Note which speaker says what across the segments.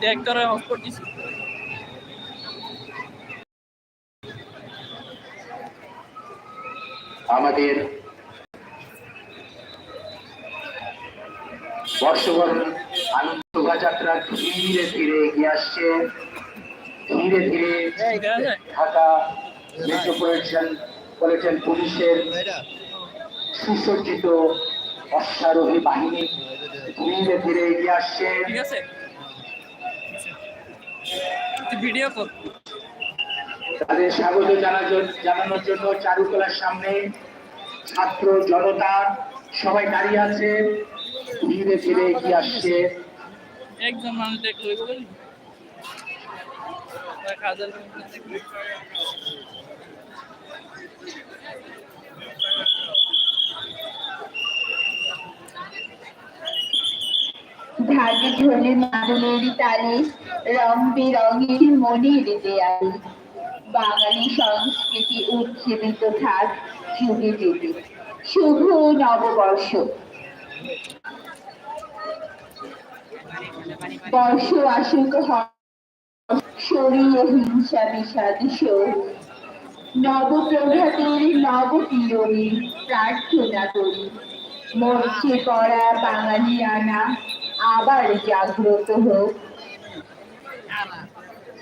Speaker 1: Check করে দিছি
Speaker 2: আমাদের বর্ষবরণ আনন্দ শোভাযাত্রা ধীরে ধীরে এগিয়ে আসছে। ধীরে ধীরে ঢাকা মেট্রোপলিটন পলিটন পুলিশের সুসজ্জিত অশ্বারোহী বাহিনী ধীরে ধীরে এগিয়ে আসছে।
Speaker 1: ঠিক আছে। তুই ভিডিও কর।
Speaker 2: তাদের স্বাগত জানানোর জন্য চারুকলার সামনে ছাত্র জনতা সবাই দাঁড়িয়ে আছে। ধীরে ধীরে এগিয়ে আসছে।
Speaker 1: একজন মানুষ হাজার
Speaker 3: ঢাকে ঢোলে মাদলের তালে, রং বেরঙের মনের দেয়াল। বাঙালি সংস্কৃতি উজ্জীবিত থাক যুগে যুগে। শুভ নববর্ষ। বর্ষ আসুক সরিয়ে হিংসা বিষাদ নবপ্রভাতের নব প্রার্থনা করি। মরছে পড়া বাঙালি আনা আবার জাগ্রত হোক।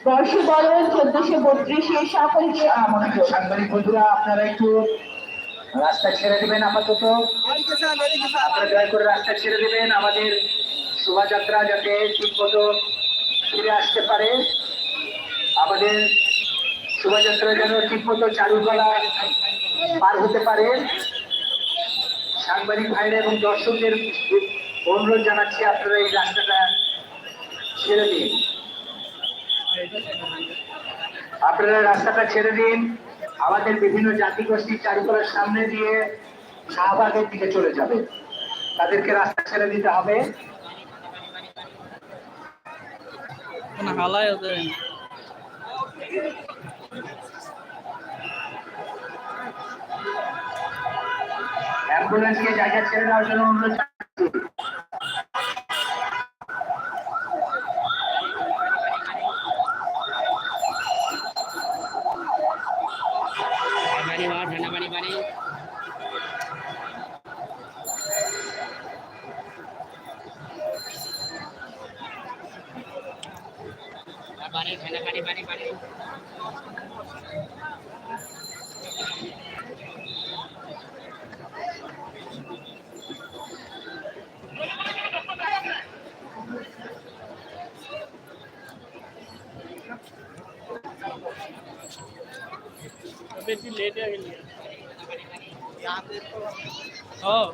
Speaker 3: বর্ষবরণ চোদ্দশো বত্রিশে সকলকে আমন্ত্রণ।
Speaker 2: সাংবাদিক বন্ধুরা, আপনারা একটু রাস্তা ছেড়ে দেবেন আপাতত। আপনারা দয়া করে রাস্তা ছেড়ে দেবেন। আমাদের শোভাযাত্রা যাতে ঠিকমতো ফিরে আসতে পারে, আমাদের শোভাযাত্রা যেন ঠিকমতো চারুকলা পার হতে পারে। সাংবাদিক ভাইরা এবং দর্শকদের অনুরোধ জানাচ্ছি আপনারা এই রাস্তাটা ছেড়ে দিন। আপনারা রাস্তাটা ছেড়ে দিন। আমাদের বিভিন্ন জাতিগোষ্ঠী চারুকলার সামনে দিয়ে শাহবাগের দিকে চলে যাবে। তাদেরকে রাস্তা ছেড়ে দিতে হবে। অ্যাম্বুলেন্সকে জায়গা ছেড়ে দেওয়ার জন্য অনুরোধ জানাচ্ছি।
Speaker 4: পানি বাবা ঠান্ডা পানি পানি পানি ঠান্ডা পানি পানি পানি
Speaker 1: বেশি লেট হয়ে গেলি ও আর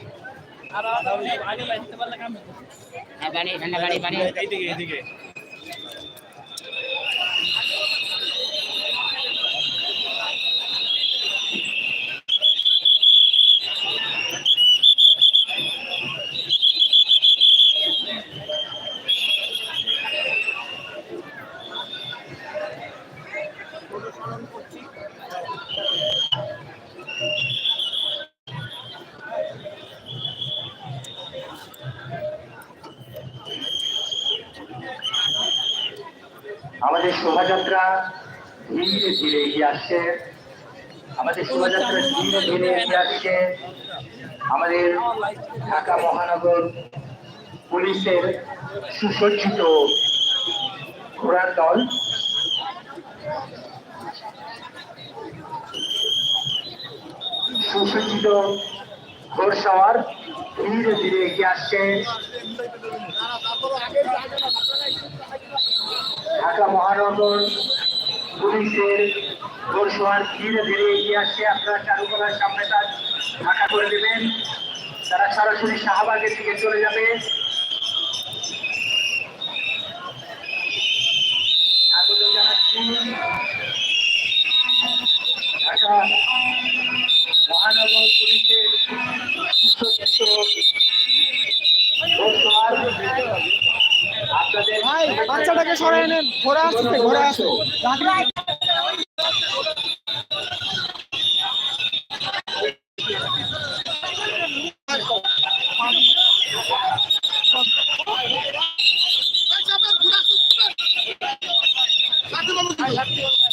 Speaker 1: আগে বাইতে পারলে কাম হতো।
Speaker 4: পানি ঠান্ডা পানি পানি
Speaker 1: এইদিকে এইদিকে
Speaker 2: আমাদের শোভাযাত্রা ধীরে ধীরে এগিয়ে আসছে। আমাদের শোভাযাত্রা ধীরে ধীরে এগিয়ে আসছে। আমাদের ঢাকা মহানগর পুলিশের সুসজ্জিত ঘোড়ার দল। সুসজ্জিত ঘোর ঘোড়সাওয়ার ধীরে ধীরে এগিয়ে আসছে। ঢাকা মহানগর পুলিশের ঘোষণার ধীরে ধীরে এগিয়ে আসছে। আপনারা চারুকলার সামনে তার ঢাকা করে দেবেন। তারা সরাসরি শাহবাগের দিকে চলে যাবে।
Speaker 5: নেন ঘোড়া আসছে ঘোড়া আসছে
Speaker 2: Thank you.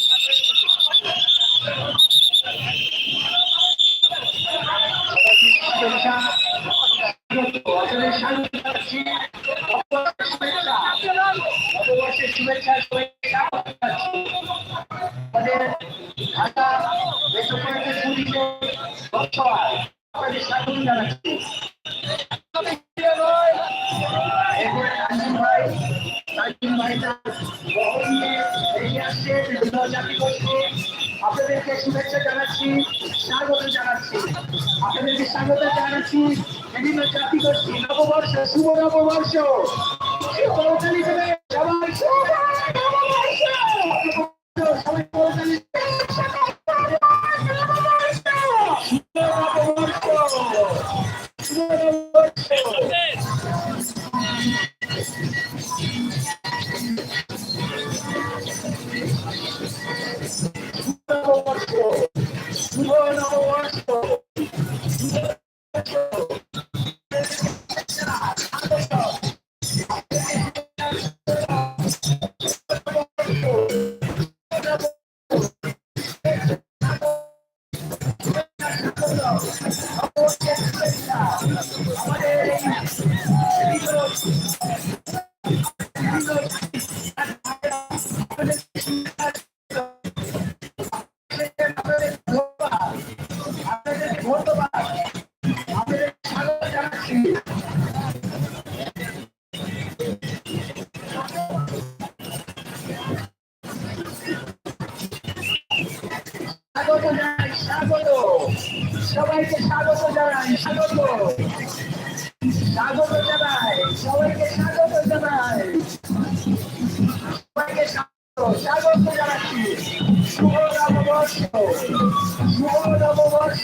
Speaker 2: আমাদের ঢাকা মেট্রোপলিটন পুলিশে বর্তমান আপনাদের স্বাগত জানাচ্ছি আপনাদেরকে শুভেচ্ছা জানাচ্ছি স্বাগত জানাচ্ছি আপনাদেরকে স্বাগত জানাচ্ছি বিভিন্ন জাতি গোষ্ঠী নববর্ষ শুভ নববর্ষ শুভ Thank you. স্বাগত। সবাইকে স্বাগত জানাই, স্বাগত। স্বাগত জানাই, সবাইকে স্বাগত জানাই। সবাইকে স্বাগত জানাচ্ছি। শুভ নববর্ষ শুভ নববর্ষ।